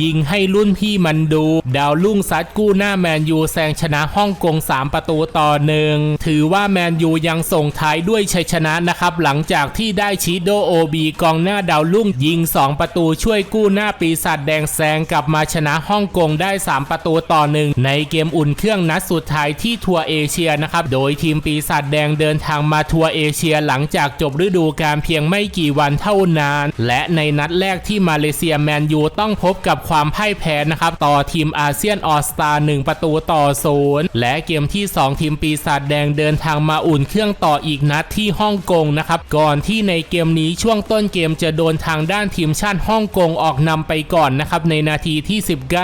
ยิงให้รุ่นพี่มันดู ดาวลุ่งซัดกู้หน้าแมนยูแซงชนะฮ่องกง 3 ประตูต่อหนึ่งถือว่าแมนยูยังส่งท้ายด้วยชัยชนะนะครับ หลังจากที่ได้ชิโดโอบีกองหน้าดาวลุ่งยิง 2 ประตูช่วยกู้หน้าปีศาจแดงแซงกลับมาชนะฮ่องกงได้ 3 ประตูต่อหนึ่งในเกมอุ่นเครื่องนัดสุดท้ายที่ทัวร์เอเชียนะครับโดยทีมปีศาจแดงเดินทางมาทัวร์เอเชียหลังจากจบฤดูกาลเพียงไม่กี่วันเท่านานและในนัดแรกที่มาเลเซียแมนยูต้องพบกับความพ่ายแพ้นะครับต่อทีมอาเซียนออสตา1ประตูต่อศูนย์และเกมที่ 2 ทีมปีศาจแดงเดินทางมาอุ่นเครื่องต่ออีกนัดที่ฮ่องกงนะครับก่อนที่ในเกมนี้ช่วงต้นเกมจะโดนทางด้านทีมชาติฮ่องกงออกนำไปก่อนนะครับในนาทีที่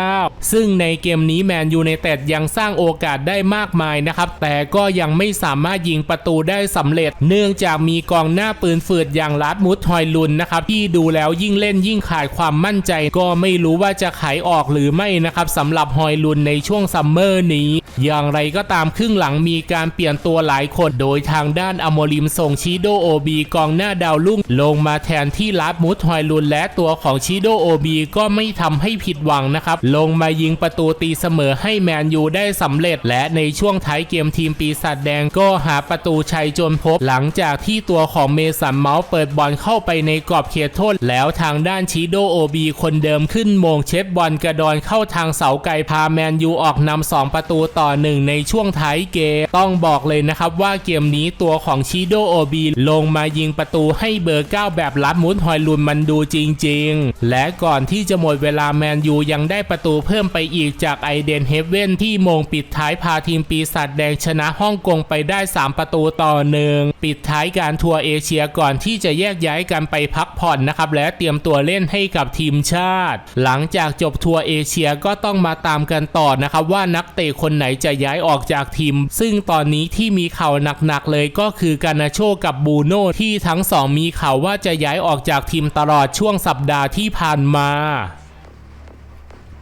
19 ซึ่งในเกมนี้แมนยูในเต็ดยังสร้างโอกาสได้มากมายนะครับแต่ก็ยังไม่สามารถยิงประตูได้สำเร็จ เนื่องจากมีกองหน้าปืนฝืดอย่างลัดมุดฮอยลุนนะครับที่ดูแล้วยิ่งเล่นยิ่งขาดความมั่นใจก็ไม่รู้ว่าจะขายออกหรือไม่นะครับสำหรับฮอยลุนในช่วงซัมเมอร์นี้ อย่างไรก็ตามครึ่งหลังมีการเปลี่ยนตัวหลายคนโดยทางด้านอโมริมส่งชิโดโอบีกองหน้าดาวรุ่ง ลงมาแทนที่ลัดมุดฮอยลุนและตัวของชิโดโอบีก็ไม่ทำให้ผิดหวังนะครับ ลงมายิงประตูตีเสมอให้แมนยูได้สำเร็จ และในช่วงท้ายเกมทีมปีศาจแดงก็หาประตูชัยจนพบ หลังจากที่ตัวของเมสันเมาส์เปิดบอลเข้าไปในกรอบเขตโทษ แล้วทางด้านชิโดโอบีคนเดิมขึ้นโมงเช็ดบอลกระดอนเข้าทางเสาไกลพาแมนยูออกนำ2ประตูต่อหนึ่งในช่วงท้ายเกม ต้องบอกเลยนะครับว่าเกมนี้ตัวของชิโดโอบีลงมายิงประตูให้เบอร์ 9 แบบลัดมุดฮอยลุนมันดูจริง ๆ และก่อนที่จะหมดเวลาแมนยูยังได้ประตูเพิ่มไปอีกจากไอเดนเฮเว่นที่มงปิดท้ายพาทีมปีศาจแดงชนะฮ่องกงไปได้ 3 ประตูต่อหนึ่งปิดท้ายการทัวร์เอเชียก่อนที่จะแยกย้ายกันไปพักผ่อนนะครับและเตรียมตัวเล่นให้กับทีมชาติ หลังจากจบทัวร์เอเชียก็ต้องมาตามกันต่อนะครับว่านักเตะคนไหนจะย้ายออกจากทีม ซึ่งตอนนี้ที่มีข่าวหนักๆเลยก็คือการนาโชกับบูโน่ที่ทั้งสองมีข่าวว่าจะย้ายออกจากทีมตลอดช่วงสัปดาห์ที่ผ่านมา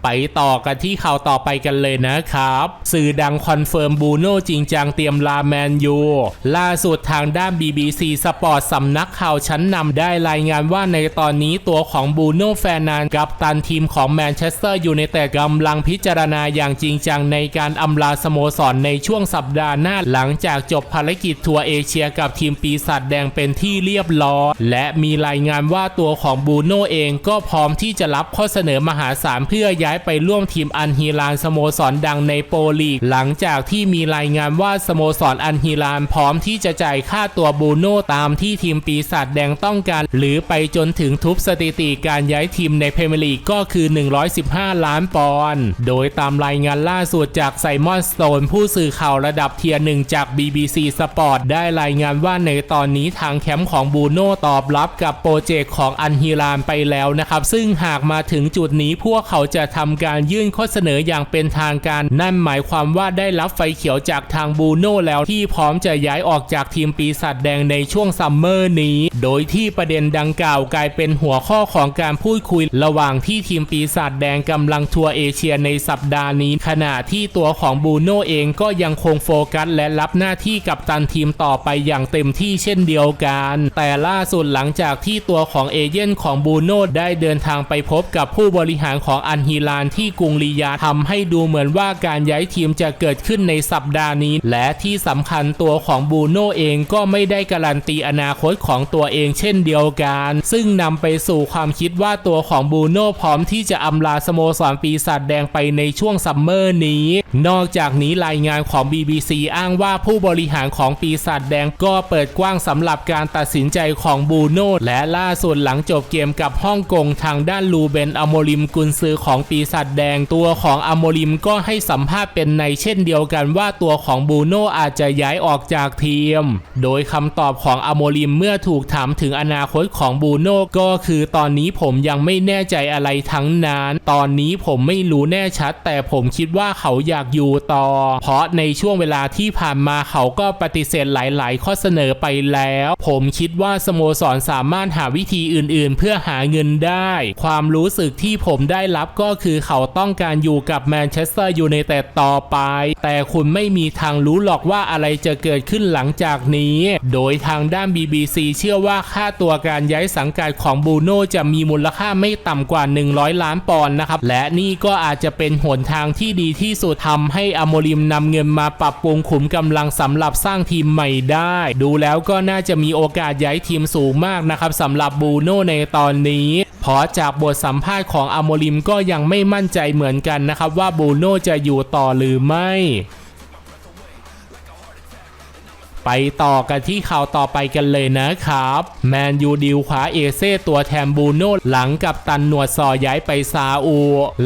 ไปต่อกันที่ข่าวต่อไปกันเลยนะครับ สื่อดังคอนเฟิร์มบูโน่จริงจังเตรียมลาแมนยู ล่าสุดทางด้าน BBC สปอร์ตสำนักข่าวชั้นนำได้รายงานว่าในตอนนี้ตัวของบูโน่แฟนนานกับตันทีมของแมนเชสเตอร์ยูไนเต็ดกำลังพิจารณาอย่างจริงจังในการอำลาสโมสรในช่วงสัปดาห์หน้าหลังจากจบภารกิจทัวร์เอเชียกับทีมปีศาจแดงเป็นที่เรียบร้อยและมีรายงานว่าตัวของบูโน่เองก็พร้อมที่จะรับข้อเสนอมหาศาลเพื่อย้ายไปร่วมทีมอันฮีลานสโมสรดังในโปรลีก หลังจากที่มีรายงานว่าสโมสรอันฮีลานพร้อมที่จะจ่ายค่าตัวบูโน่ตามที่ทีมปีศาจแดงต้องการ หรือไปจนถึงทุบสถิติการย้ายทีมในเพเมลีกก็คือ 115 ล้านปอนด์ โดยตามรายงานล่าสุดจากไซมอนสโตน ผู้สื่อข่าวระดับเทียร์หนึ่งจาก BBC Sport ได้รายงานว่าในตอนนี้ทางแคมป์ของบูโน่ตอบรับกับโปรเจกต์ของอันฮิลานไปแล้วนะครับ ซึ่งหากมาถึงจุดนี้พวกเขาจะทำการยื่นข้อเสนออย่างเป็นทางการ นั่นหมายความว่าได้รับไฟเขียวจากทางบูโน่แล้วที่พร้อมจะย้ายออกจากทีมปีศาจแดงในช่วงซัมเมอร์นี้ โดยที่ประเด็นดังกล่าวกลายเป็นหัวข้อของการพูดคุย ระหว่างที่ทีมปีศาจแดงกำลังทัวร์เอเชียในสัปดาห์นี้ ขณะที่ตัวของบูโน่เองก็ยังคงโฟกัสและรับหน้าที่กับตันทีมต่อไปอย่างเต็มที่เช่นเดียวกัน แต่ล่าสุดหลังจากที่ตัวของเอเย่นของบูโน่ได้เดินทางไปพบกับผู้บริหารของอันฮิลาานที่กรุงลียาทำให้ดูเหมือนว่าการย้ายทีมจะเกิดขึ้นในสัปดาห์นี้ และที่สำคัญตัวของบูโน่เองก็ไม่ได้การันตีอนาคตของตัวเองเช่นเดียวกัน ซึ่งนำไปสู่ความคิดว่าตัวของบูโน่พร้อมที่จะอำลาสโมสรปีศาจแดงไปในช่วงซัมเมอร์นี้ นอกจากนี้รายงานของ BBC อ้างว่าผู้บริหารของปีศาจแดงก็เปิดกว้างสำหรับการตัดสินใจของบูโน่และล่าสุดหลังจบเกมกับฮ่องกงทางด้านลูเบนอโมริมกุนซือของปีศาจแดงตัวของอโมริมก็ให้สัมภาษณ์เป็นในเช่นเดียวกันว่าตัวของบูโนอาจจะย้ายออกจากทีม โดยคำตอบของอโมริมเมื่อถูกถามถึงอนาคตของบูโนก็คือตอนนี้ผมยังไม่แน่ใจอะไรทั้งนั้น ตอนนี้ผมไม่รู้แน่ชัด แต่ผมคิดว่าเขาอยากอยู่ต่อ เพราะในช่วงเวลาที่ผ่านมาเขาก็ปฏิเสธหลาย ๆ ข้อเสนอไปแล้ว ผมคิดว่าสโมสรสามารถหาวิธีอื่น ๆ เพื่อหาเงินได้ ความรู้สึกที่ผมได้รับก็คือคือเขาต้องการอยู่กับแมนเชสเตอร์ยูไนเต็ดต่อไป แต่คุณไม่มีทางรู้หรอกว่าอะไรจะเกิดขึ้นหลังจากนี้ โดยทางด้าน BBC เชื่อว่าค่าตัวการย้ายสังกัดของบูโน่จะมีมูลค่าไม่ต่ำกว่า 100 ล้านปอนด์นะครับ และนี่ก็อาจจะเป็นหนทางที่ดีที่สุดทำให้อโมริมนำเงินมาปรับปรุงขุมกำลังสำหรับสร้างทีมใหม่ได้ ดูแล้วก็น่าจะมีโอกาสย้ายทีมสูงมากนะครับสำหรับบูโน่ในตอนนี้ เพราะจากบทสัมภาษณ์ของอโมริมก็ยังไม่มั่นใจเหมือนกันนะครับว่าบูโน่จะอยู่ต่อหรือไม่ ไปต่อกันที่ข่าวต่อไปกันเลยนะครับ แมนยูดิวขวาเอเซ่ตัวแทนบูโน่หลังกับตันหนวดซอย้ายไปซาอู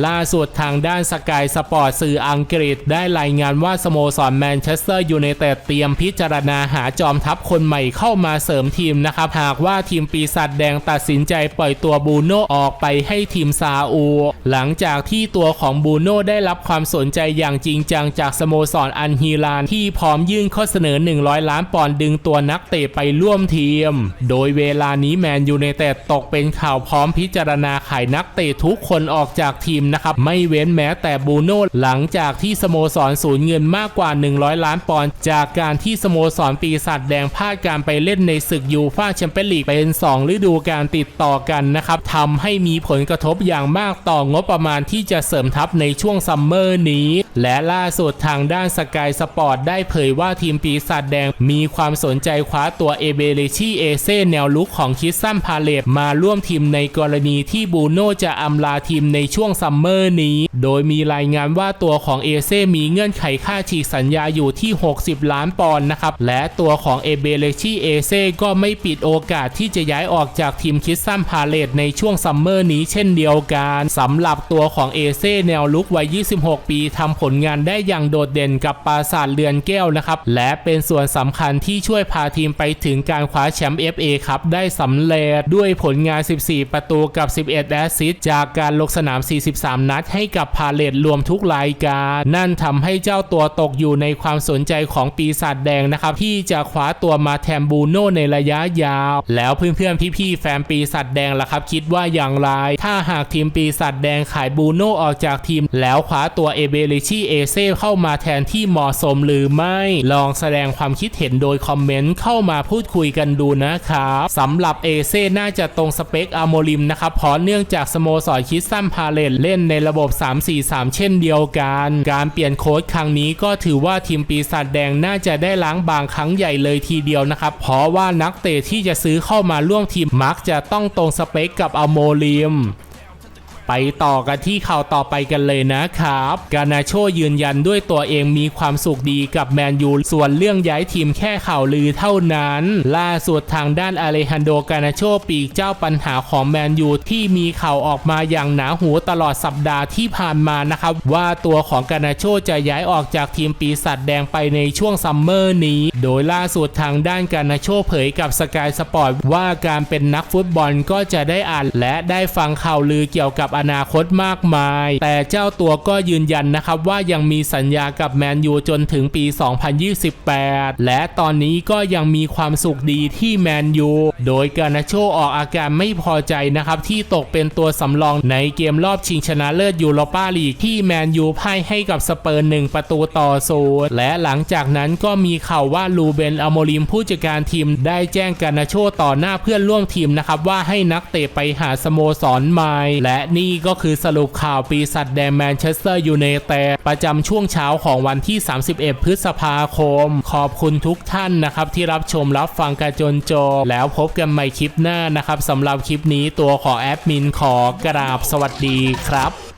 ล่าสุดทางด้านสกายสปอร์ตสื่ออังกฤษ ได้รายงานว่าสโมสรแมนเชสเตอร์ยูไนเต็ดเตรียมพิจารณาหาจอมทัพคนใหม่เข้ามาเสริมทีมนะครับ หากว่าทีมปีศาจแดงตัดสินใจปล่อยตัวบูโน่ออกไปให้ทีมซาอู หลังจากที่ตัวของบูโน่ได้รับความสนใจอย่างจริงจังจากสโมสรอันฮีลานที่พร้อมยื่นข้อเสนอ 100ล้านปอนด์ดึงตัวนักเตะไปร่วมทีม โดยเวลานี้แมนยูไนเต็ดตกเป็นข่าวพร้อมพิจารณาขายนักเตะทุกคนออกจากทีมนะครับ ไม่เว้นแม้แต่บูโน่หลังจากที่สโมสรสูญเงินมากกว่า 100 ล้านปอนด์จากการที่สโมสรปีศาจแดงพลาดการไปเล่นในศึกยูฟ่าแชมเปี้ยนลีกเป็น 2 ฤดูกาลติดต่อกันนะครับทำให้มีผลกระทบอย่างมากต่องบประมาณที่จะเสริมทัพในช่วงซัมเมอร์นี้และล่าสุดทางด้านสกายสปอร์ตได้เผยว่าทีมปีศาจแดงมีความสนใจคว้าตัวเอเบเลชีเอเซ่แนวลุกของคิดซัมพาเลตมาร่วมทีมในกรณีที่บูโน่จะอำลาทีมในช่วงซัมเมอร์นี้ โดยมีรายงานว่าตัวของเอเซ่มีเงื่อนไขค่าฉีกสัญญาอยู่ที่ 60 ล้านปอนด์นะครับ และตัวของเอเบเลชีเอเซ่ก็ไม่ปิดโอกาสที่จะย้ายออกจากทีมคิดซัมพาเลตในช่วงซัมเมอร์นี้เช่นเดียวกันสำหรับตัวของเอเซ่แนวลุกวัย 26 ปีทำผลงานได้อย่างโดดเด่นกับปราสาทเรือนแก้วนะครับ และเป็นส่วนสำคัญที่ช่วยพาทีมไปถึงการคว้าแชมป์ FA ครับได้สำเร็จด้วยผลงาน 14 ประตูกับ 11 แอสซิสต์จากการลงสนาม 43 นัด ให้กับพาเลตรวมทุกรายการ นั่นทำให้เจ้าตัวตกอยู่ในความสนใจของปีศาจแดงนะครับ ที่จะคว้าตัวมาแทนบูโน่ในระยะยาว แล้วเพื่อนๆ พี่ๆ แฟนปีศาจแดงล่ะครับ คิดว่าอย่างไร ถ้าหากทีมปีศาจแดงขายบูโน่ออกจากทีม แล้วคว้าตัวเอเบลิชที่เอเซ่เข้ามาแทนที่เหมาะสมหรือไม่ลองแสดงความคิดเห็นโดยคอมเมนต์เข้ามาพูดคุยกันดูนะครับสำหรับเอเซ่น่าจะตรงสเปคอาโมริมนะครับเพราะเนื่องจากสโมสรคิดซัมพาเลตเล่นในระบบ 3-4-3 เช่นเดียวกัน การเปลี่ยนโค้ชครั้งนี้ก็ถือว่าทีมปีศาจแดงน่าจะได้ล้างบางครั้งใหญ่เลยทีเดียวนะครับ เพราะว่านักเตะที่จะซื้อเข้ามาร่วมทีมมักจะต้องตรงสเปคกับอาโมริม ไปต่อกันที่ข่าวต่อไปกันเลยนะครับ กานาโชยืนยันด้วยตัวเองมีความสุขดีกับแมนยูส่วนเรื่องย้ายทีมแค่ข่าวลือเท่านั้น ล่าสุดทางด้านอเลฮันโดกานาโชปีกเจ้าปัญหาของแมนยูที่มีข่าวออกมาอย่างหนาหูตลอดสัปดาห์ที่ผ่านมานะครับ ว่าตัวของกานาโชจะย้ายออกจากทีมปีศาจแดงไปในช่วงซัมเมอร์นี้ โดยล่าสุดทางด้านกานาโชเผยกับสกายสปอร์ตว่าการเป็นนักฟุตบอลก็จะได้อ่านและได้ฟังข่าวลือเกี่ยวกับอนาคตมากมาย แต่เจ้าตัวก็ยืนยันนะครับว่ายังมีสัญญากับแมนยูจนถึงปี 2028 และตอนนี้ก็ยังมีความสุขดีที่แมนยู โดยกานาโชออกอาการไม่พอใจนะครับที่ตกเป็นตัวสำรองในเกมรอบชิงชนะเลิศยูโรปาลีกที่แมนยูพ่ายให้กับสเปอร์หนึ่งประตูต่อศูนย์และหลังจากนั้นก็มีข่าวว่าลูเบนอโมริมผู้จัดการทีมได้แจ้งกานาโชต่อหน้าเพื่อนร่วมทีมนะครับว่าให้นักเตะไปหาสโมสรใหม่และนี่ี่ก็คือสรุปข่าวปีศาจแดงแมนเชสเตอร์ยูไนเต็ดประจำช่วงเช้าของวันที่ 31 พฤษภาคม ขอบคุณทุกท่านนะครับ ที่รับชมรับฟังกันจนจบ แล้วพบกันใหม่คลิปหน้านะครับสำหรับคลิปนี้ตัวขอแอดมินขอกราบสวัสดีครับ